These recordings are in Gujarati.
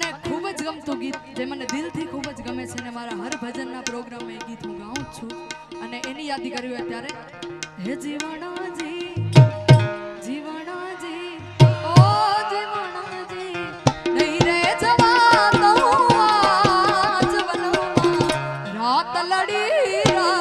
ગમતું ગીત જે મને દિલથી ખૂબ જ ગમે છે અને મારા હર ભજનના પ્રોગ્રામમાં એ ગીત હું ગાઉં છું. અને એની યાદી કરવી હોય ત્યારે, હે જીવાણાજી, જીવણાજી, ઓ જીવણાજી, નહીં રાત લડી રાખું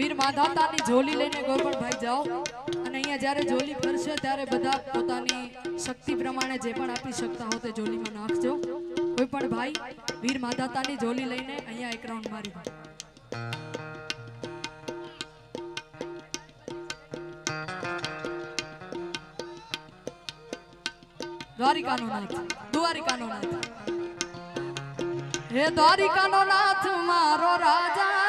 વીર માધાતાની જોલી લઈને ગોરબણભાઈ જાઓ. અને અહીંયા જ્યારે જોલી ફરશે ત્યારે બધા પોતાની શક્તિ પ્રમાણે જે પણ આપી શકતા હો તે જોલીમાં નાખજો. કોઈ પણ ભાઈ વીર માધાતાની જોલી લઈને અહીંયા એક રાઉન્ડ મારી દ્વારિકાનો નાથ દ્વારિકાનો નાથ. હે દ્વારિકાનો નાથ, મારો રાજા.